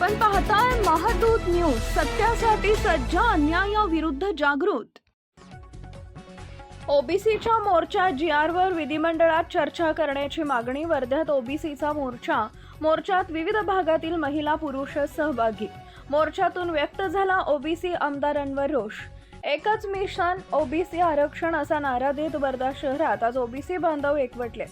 आपण पाहताय महादूत न्यूज सत्यासाठी सज्ज अन्यायाविरुद्ध जागृत. ओबीसीच्या मोर्चा जी वर विधिमंडळात चर्चा करण्याची मागणी वर्ध्यात ओबीसीचा मोर्चा. मोर्चात विविध भागातील महिला पुरुष सहभागी. मोर्चातून व्यक्त झाला ओबीसी आमदारांवर रोष. एकच मिशन ओबीसी आरक्षण असा नारा देत वर्धा शहरात. आज ओबीसी बांधव एकवटले.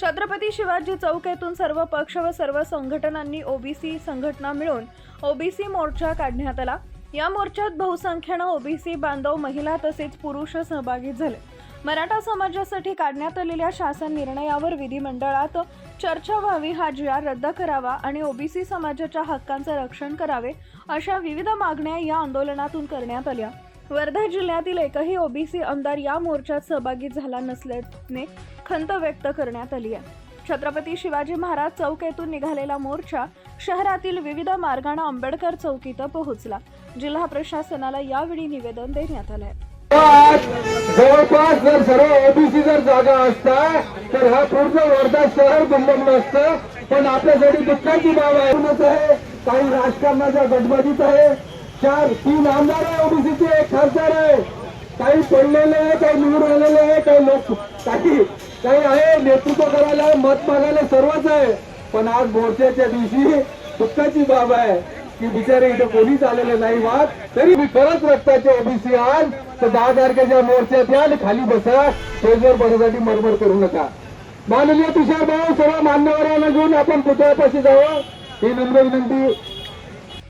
छत्रपती शिवाजी चौक येथून सर्व पक्ष व सर्व संघटनांनी ओबीसी संघटना मिळून ओबीसी मोर्चा काढण्यात आला. या मोर्चात बहुसंख्येनं ओबीसी बांधव महिला तसेच पुरुष सहभागी झाले. मराठा समाजासाठी काढण्यात आलेल्या शासन निर्णयावर विधिमंडळात चर्चा व्हावी हा जी आर रद्द करावा आणि ओबीसी समाजाच्या हक्कांचे रक्षण करावे अशा विविध मागण्या या आंदोलनातून करण्यात आल्या. वर्धा जिल्ह्यातील एकही ओबीसी आमदार या मोर्चात सहभागी झाला नसल्याने खंत व्यक्त करण्यात आली आहे. छत्रपती शिवाजी महाराज चौक येथून निघालेला मोर्चा शहरातील विविध मार्गाने आंबेडकर चौक इथं पोहोचला. जिल्हा प्रशासनाला यावेळी निवेदन देण्यात आलंय जवळपास जर सर्व ओबीसी जर जागा असता तर हा पूर्ण वर्धा शहर दुर्लभलं असतं पण आपल्यासाठी दुःखाची बाब आहे. काही राजकारणाच्या गटबाजीत आहे. चार तीन आमदार आहे ओबीसीचे एक खासदार आहे. काही पडलेले आहे काही निवडून आलेले आहे काही लोक काही काही आहे नेतृत्व करायला मत मागायला सर्वच आहे. पण आज मोर्चाच्या दिवशी दुःखाची बाब आहे की बिचारे इथं कोणीच आलेलं नाही वाद. तरी मी खरंच रक्ताचे ओबीसी आज तर दहा तारखेच्या मोर्चात या आणि खाली बसा. स्टेजवर बसासाठी मरमर करू नका. माननीय तुषार भाऊ सर्व मान्यवरांना घेऊन आपण पुतळ्यापाशी जावं? ही नम्र विनंती